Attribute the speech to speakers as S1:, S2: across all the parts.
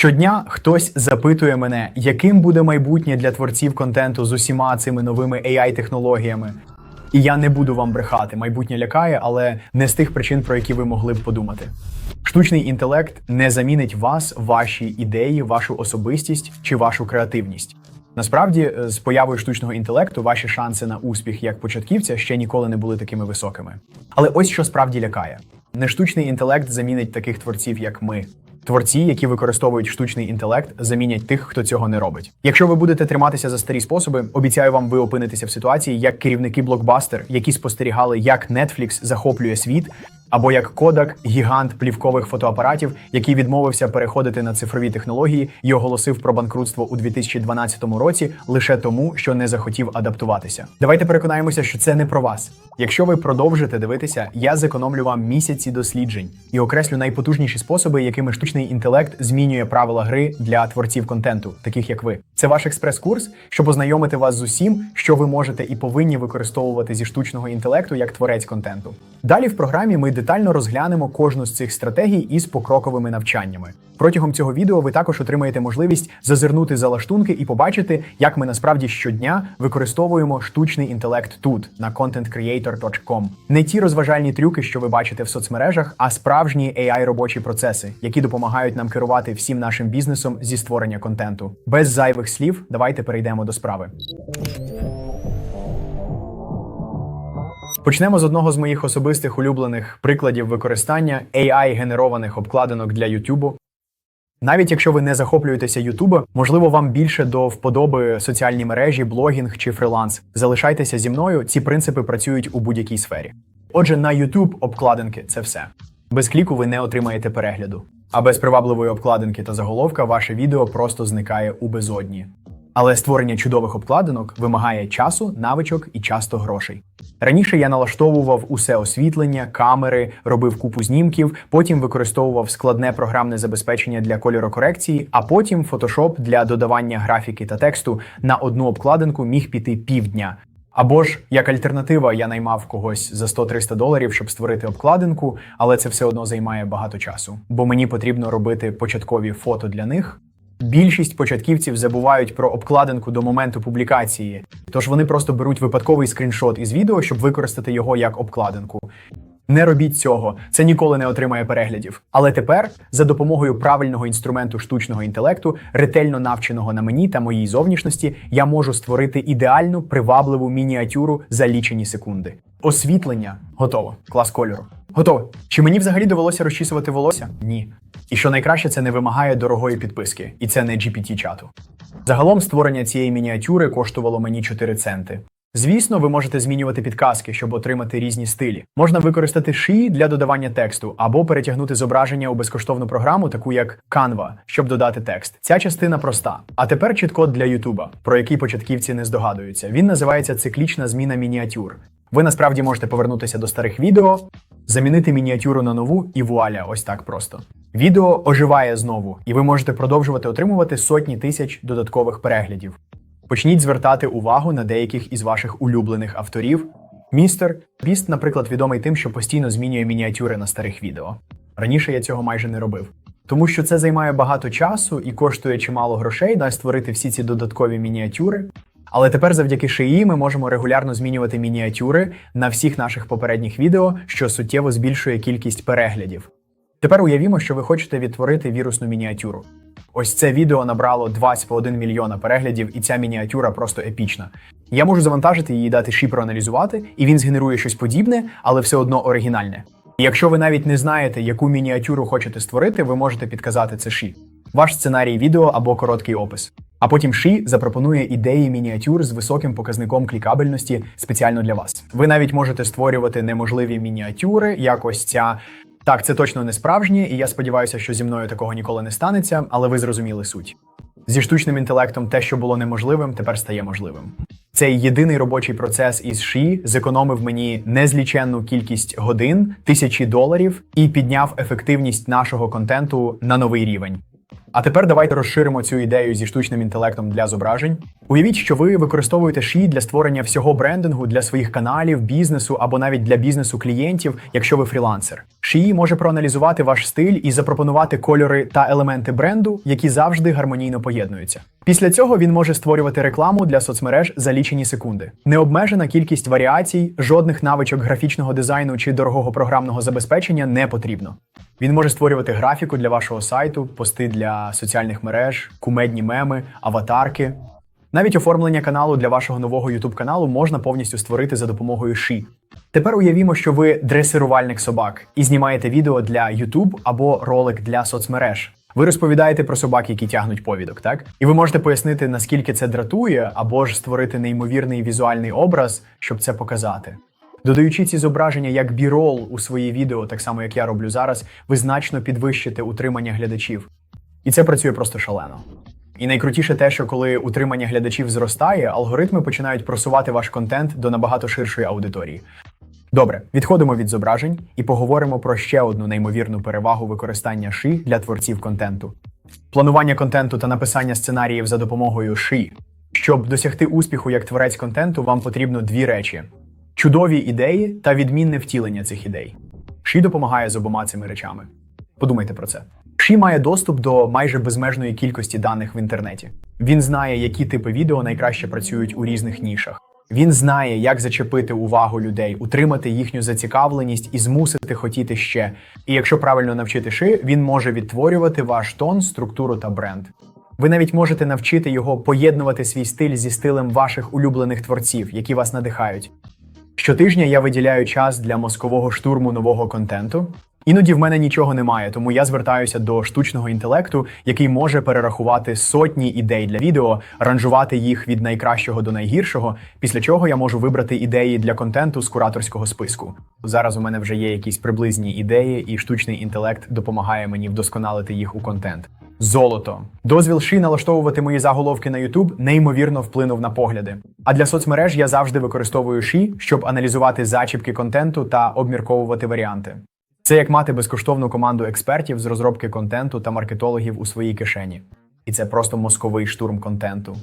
S1: Щодня хтось запитує мене, яким буде майбутнє для творців контенту з усіма цими новими AI-технологіями. І я не буду вам брехати, майбутнє лякає, але не з тих причин, про які ви могли б подумати. Штучний інтелект не замінить вас, ваші ідеї, вашу особистість чи вашу креативність. Насправді, е, з появою штучного інтелекту ваші шанси на успіх як початківця ще ніколи не були такими високими. Але ось що справді лякає: не штучний інтелект замінить таких творців, як ми. Творці, які використовують штучний інтелект, замінять тих, хто цього не робить. Якщо ви будете триматися за старі способи, обіцяю вам, ви опинитеся в ситуації, як керівники блокбастер, які спостерігали, як Netflix захоплює світ, або як Kodak, гігант плівкових фотоапаратів, який відмовився переходити на цифрові технології і оголосив про банкрутство у 2012 році лише тому, що не захотів адаптуватися. Давайте переконаємося, що це не про вас. Якщо ви продовжите дивитися, я зекономлю вам місяці досліджень і окреслю найпотужніші способи, якими штучний інтелект змінює правила гри для творців контенту, таких як ви. Це ваш експрес-курс, щоб ознайомити вас з усім, що ви можете і повинні використовувати зі штучного інтелекту як творець контенту. Далі в програмі ми детально розглянемо кожну з цих стратегій із покроковими навчаннями. Протягом цього відео ви також отримаєте можливість зазирнути за лаштунки і побачити, як ми насправді щодня використовуємо штучний інтелект тут, на contentcreator.com. Не ті розважальні трюки, що ви бачите в соцмережах, а справжні ai робочі процеси, які допомагають нам керувати всім нашим бізнесом зі створення контенту. Без зайвих слів, давайте перейдемо до справи. Почнемо з одного з моїх особистих улюблених прикладів використання AI-генерованих обкладинок для YouTube. Навіть якщо ви не захоплюєтеся YouTube, можливо, вам більше до вподоби соціальні мережі, блогінг чи фриланс. Залишайтеся зі мною, ці принципи працюють у будь-якій сфері. Отже, на YouTube обкладинки це все. Без кліку ви не отримаєте перегляду. А без привабливої обкладинки та заголовка ваше відео просто зникає у безодні. Але створення чудових обкладинок вимагає часу, навичок і часто грошей. Раніше я налаштовував усе освітлення, камери, робив купу знімків, потім використовував складне програмне забезпечення для кольорокорекції, а потім Photoshop для додавання графіки та тексту на одну обкладинку міг піти півдня. Або ж як альтернатива, я наймав когось за 100-300 доларів, щоб створити обкладинку, але це все одно займає багато часу, бо мені потрібно робити початкові фото для них. Більшість початківців забувають про обкладинку до моменту публікації, тож вони просто беруть випадковий скріншот із відео, щоб використати його як обкладинку. Не робіть цього, це ніколи не отримає переглядів. Але тепер, за допомогою правильного інструменту штучного інтелекту, ретельно навченого на мені та моїй зовнішності, я можу створити ідеальну привабливу мініатюру за лічені секунди. Освітлення готово. Клас кольору. Готово. Чи мені взагалі довелося розчісувати волосся? Ні. І що найкраще, це не вимагає дорогої підписки, і це не GPT-чату. Загалом створення цієї мініатюри коштувало мені 4 центи. Звісно, ви можете змінювати підказки, щоб отримати різні стилі. Можна використати шиї для додавання тексту або перетягнути зображення у безкоштовну програму, таку як Canva, щоб додати текст. Ця частина проста. А тепер чіткод для Ютуба, про який початківці не здогадуються. Він називається циклічна зміна мініатюр. Ви насправді можете повернутися до старих відео, замінити мініатюру на нову і вуаля, ось так просто. Відео оживає знову, і ви можете продовжувати отримувати сотні тисяч додаткових переглядів. Почніть звертати увагу на деяких із ваших улюблених авторів. Містер Біст, наприклад, відомий тим, що постійно змінює мініатюри на старих відео. Раніше я цього майже не робив. Тому що це займає багато часу і коштує чимало грошей, дай створити всі ці додаткові мініатюри. Але тепер завдяки шиї ми можемо регулярно змінювати мініатюри на всіх наших попередніх відео, що суттєво збільшує кількість переглядів. Тепер уявімо, що ви хочете відтворити вірусну мініатюру. Ось це відео набрало 20,1 мільйона переглядів, і ця мініатюра просто епічна. Я можу завантажити її, дати ші проаналізувати, і він згенерує щось подібне, але все одно оригінальне. Якщо ви навіть не знаєте, яку мініатюру хочете створити, ви можете підказати це ші. Ваш сценарій відео або короткий опис. А потім Ші запропонує ідеї мініатюр з високим показником клікабельності спеціально для вас. Ви навіть можете створювати неможливі мініатюри, як ось ця. Так, це точно не справжнє, і я сподіваюся, що зі мною такого ніколи не станеться, але ви зрозуміли суть. Зі штучним інтелектом те, що було неможливим, тепер стає можливим. Цей єдиний робочий процес із ШІ зекономив мені незліченну кількість годин, тисячі доларів і підняв ефективність нашого контенту на новий рівень. А тепер давайте розширимо цю ідею зі штучним інтелектом для зображень. Уявіть, що ви використовуєте ші для створення всього брендингу для своїх каналів, бізнесу або навіть для бізнесу клієнтів, якщо ви фрілансер. Ші може проаналізувати ваш стиль і запропонувати кольори та елементи бренду, які завжди гармонійно поєднуються. Після цього він може створювати рекламу для соцмереж за лічені секунди. Необмежена кількість варіацій, жодних навичок графічного дизайну чи дорогого програмного забезпечення не потрібно. Він може створювати графіку для вашого сайту, пости для соціальних мереж, кумедні меми, аватарки. Навіть оформлення каналу для вашого нового youtube каналу можна повністю створити за допомогою Ші. Тепер уявімо, що ви дресирувальник собак і знімаєте відео для YouTube або ролик для соцмереж. Ви розповідаєте про собак, які тягнуть повідок, так? І ви можете пояснити, наскільки це дратує, або ж створити неймовірний візуальний образ, щоб це показати. Додаючи ці зображення як бірол у свої відео, так само як я роблю зараз, ви значно підвищите утримання глядачів. І це працює просто шалено. І найкрутіше те, що коли утримання глядачів зростає, алгоритми починають просувати ваш контент до набагато ширшої аудиторії. Добре, відходимо від зображень і поговоримо про ще одну неймовірну перевагу використання ши для творців контенту. Планування контенту та написання сценаріїв за допомогою ши. Щоб досягти успіху як творець контенту, вам потрібно дві речі: чудові ідеї та відмінне втілення цих ідей. Ші допомагає з обома цими речами. Подумайте про це. Ші має доступ до майже безмежної кількості даних в інтернеті. Він знає, які типи відео найкраще працюють у різних нішах. Він знає, як зачепити увагу людей, утримати їхню зацікавленість і змусити хотіти ще. І якщо правильно навчити ши, він може відтворювати ваш тон, структуру та бренд. Ви навіть можете навчити його поєднувати свій стиль зі стилем ваших улюблених творців, які вас надихають. Щотижня я виділяю час для мозкового штурму нового контенту. Іноді в мене нічого немає, тому я звертаюся до штучного інтелекту, який може перерахувати сотні ідей для відео, ранжувати їх від найкращого до найгіршого, після чого я можу вибрати ідеї для контенту з кураторського списку. Зараз у мене вже є якісь приблизні ідеї, і штучний інтелект допомагає мені вдосконалити їх у контент. Золото. Дозвіл ши налаштовувати мої заголовки на YouTube неймовірно вплинув на погляди. А для соцмереж я завжди використовую ши, щоб аналізувати зачіпки контенту та обмірковувати варіанти. Це як мати безкоштовну команду експертів з розробки контенту та маркетологів у своїй кишені. І це просто мозковий штурм контенту.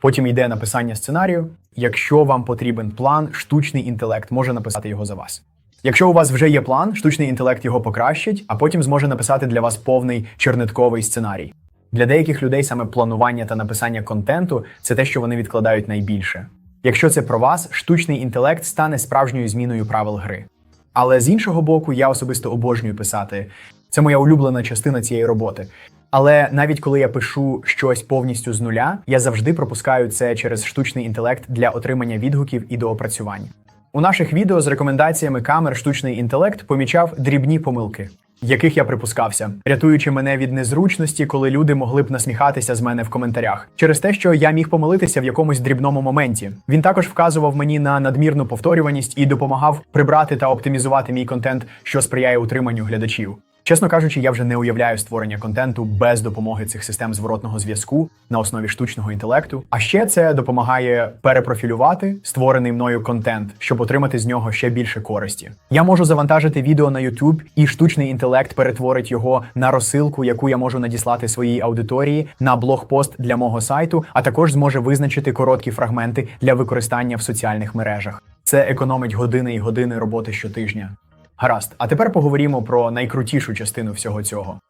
S1: Потім йде написання сценарію. Якщо вам потрібен план, штучний інтелект може написати його за вас. Якщо у вас вже є план, штучний інтелект його покращить, а потім зможе написати для вас повний чернетковий сценарій. Для деяких людей саме планування та написання контенту це те, що вони відкладають найбільше. Якщо це про вас, штучний інтелект стане справжньою зміною правил гри. Але з іншого боку, я особисто обожнюю писати. Це моя улюблена частина цієї роботи. Але навіть коли я пишу щось повністю з нуля, я завжди пропускаю це через штучний інтелект для отримання відгуків і доопрацювань. У наших відео з рекомендаціями камер штучний інтелект помічав дрібні помилки, яких я припускався, рятуючи мене від незручності, коли люди могли б насміхатися з мене в коментарях, через те, що я міг помилитися в якомусь дрібному моменті. Він також вказував мені на надмірну повторюваність і допомагав прибрати та оптимізувати мій контент, що сприяє утриманню глядачів. Чесно кажучи, я вже не уявляю створення контенту без допомоги цих систем зворотного зв'язку на основі штучного інтелекту. А ще це допомагає перепрофілювати створений мною контент, щоб отримати з нього ще більше користі. Я можу завантажити відео на YouTube, і штучний інтелект перетворить його на розсилку, яку я можу надіслати своїй аудиторії на блогпост для мого сайту, а також зможе визначити короткі фрагменти для використання в соціальних мережах. Це економить години і години роботи щотижня. Гаразд, а тепер поговоримо про найкрутішу частину всього цього: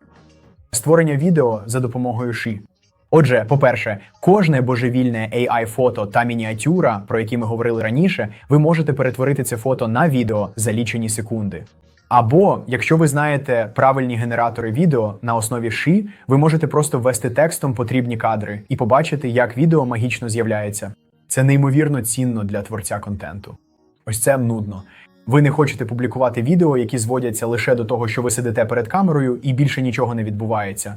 S1: створення відео за допомогою ши. Отже, по-перше, кожне божевільне AI фото та мініатюра, про які ми говорили раніше, ви можете перетворити це фото на відео за лічені секунди. Або, якщо ви знаєте правильні генератори відео на основі ши, ви можете просто ввести текстом потрібні кадри і побачити, як відео магічно з'являється. Це неймовірно цінно для творця контенту. Ось це нудно. Ви не хочете публікувати відео, які зводяться лише до того, що ви сидите перед камерою, і більше нічого не відбувається.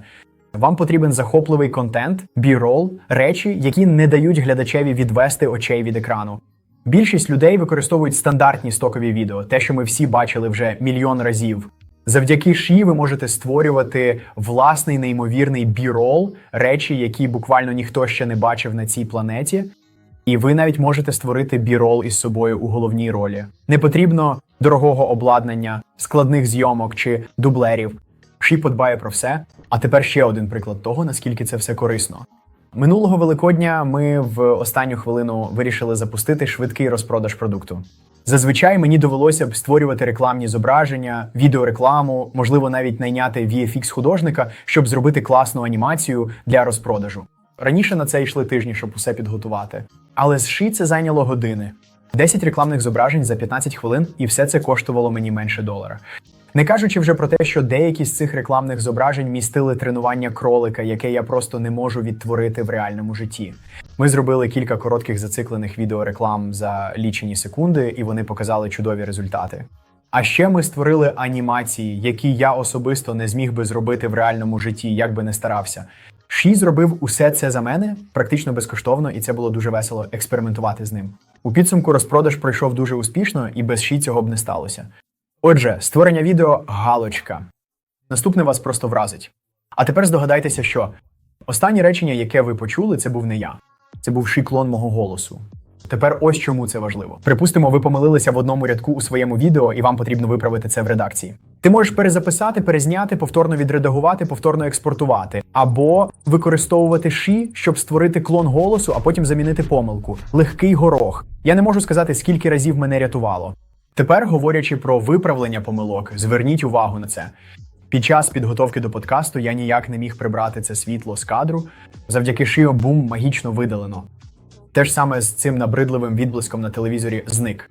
S1: Вам потрібен захопливий контент, бірол, речі, які не дають глядачеві відвести очей від екрану. Більшість людей використовують стандартні стокові відео, те, що ми всі бачили вже мільйон разів. Завдяки ші ви можете створювати власний неймовірний бірол, речі, які буквально ніхто ще не бачив на цій планеті. І ви навіть можете створити бірол із собою у головній ролі. Не потрібно дорогого обладнання, складних зйомок чи дублерів. Ші подбає про все. А тепер ще один приклад того, наскільки це все корисно. Минулого Великодня ми в останню хвилину вирішили запустити швидкий розпродаж продукту. Зазвичай мені довелося б створювати рекламні зображення, відеорекламу, можливо, навіть найняти VFX художника, щоб зробити класну анімацію для розпродажу. Раніше на це йшли тижні, щоб усе підготувати. Але з ши це зайняло години. 10 рекламних зображень за 15 хвилин, і все це коштувало мені менше долара. Не кажучи вже про те, що деякі з цих рекламних зображень містили тренування кролика, яке я просто не можу відтворити в реальному житті. Ми зробили кілька коротких зациклених відеореклам за лічені секунди, і вони показали чудові результати. А ще ми створили анімації, які я особисто не зміг би зробити в реальному житті, як би не старався. Ші зробив усе це за мене практично безкоштовно, і це було дуже весело експериментувати з ним. У підсумку розпродаж пройшов дуже успішно, і без Ші цього б не сталося. Отже, створення відео галочка. Наступне вас просто вразить. А тепер здогадайтеся, що останнє речення, яке ви почули, це був не я. Це був шиклон мого голосу. Тепер ось чому це важливо. Припустимо, ви помилилися в одному рядку у своєму відео, і вам потрібно виправити це в редакції. Ти можеш перезаписати, перезняти, повторно відредагувати, повторно експортувати, або використовувати ші, щоб створити клон голосу, а потім замінити помилку. Легкий горох. Я не можу сказати, скільки разів мене рятувало. Тепер, говорячи про виправлення помилок, зверніть увагу на це. Під час підготовки до подкасту я ніяк не міг прибрати це світло з кадру. Завдяки шио бум магічно видалено. Те ж саме з цим набридливим відблиском на телевізорі зник.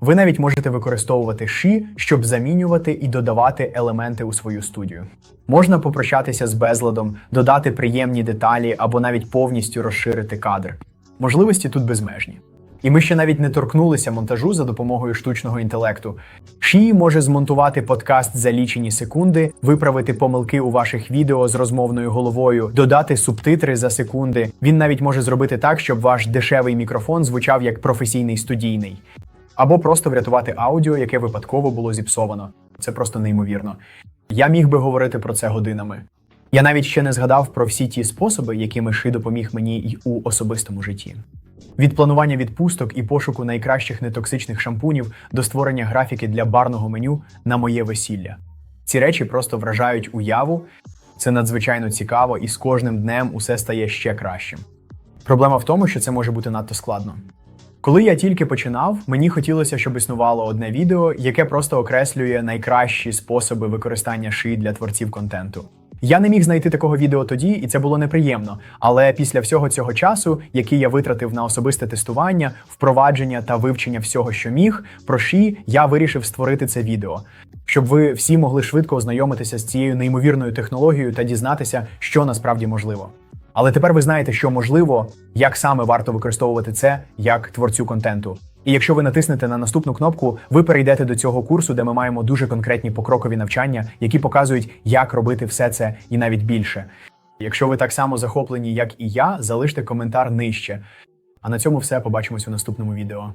S1: Ви навіть можете використовувати ші, щоб замінювати і додавати елементи у свою студію. Можна попрощатися з безладом, додати приємні деталі або навіть повністю розширити кадр. Можливості тут безмежні. І ми ще навіть не торкнулися монтажу за допомогою штучного інтелекту. Ші може змонтувати подкаст за лічені секунди, виправити помилки у ваших відео з розмовною головою, додати субтитри за секунди. Він навіть може зробити так, щоб ваш дешевий мікрофон звучав як професійний студійний, або просто врятувати аудіо, яке випадково було зіпсовано. Це просто неймовірно. Я міг би говорити про це годинами. Я навіть ще не згадав про всі ті способи, якими Ши допоміг мені й у особистому житті. Від планування відпусток і пошуку найкращих нетоксичних шампунів до створення графіки для барного меню на моє весілля. Ці речі просто вражають уяву, це надзвичайно цікаво, і з кожним днем усе стає ще кращим. Проблема в тому, що це може бути надто складно. Коли я тільки починав, мені хотілося, щоб існувало одне відео, яке просто окреслює найкращі способи використання ши для творців контенту. Я не міг знайти такого відео тоді, і це було неприємно. Але після всього цього часу, який я витратив на особисте тестування, впровадження та вивчення всього, що міг, про ші, я вирішив створити це відео, щоб ви всі могли швидко ознайомитися з цією неймовірною технологією та дізнатися, що насправді можливо. Але тепер ви знаєте, що можливо, як саме варто використовувати це як творцю контенту. І якщо ви натиснете на наступну кнопку, ви перейдете до цього курсу, де ми маємо дуже конкретні покрокові навчання, які показують, як робити все це і навіть більше. Якщо ви так само захоплені, як і я, залиште коментар нижче. А на цьому все побачимось у наступному відео.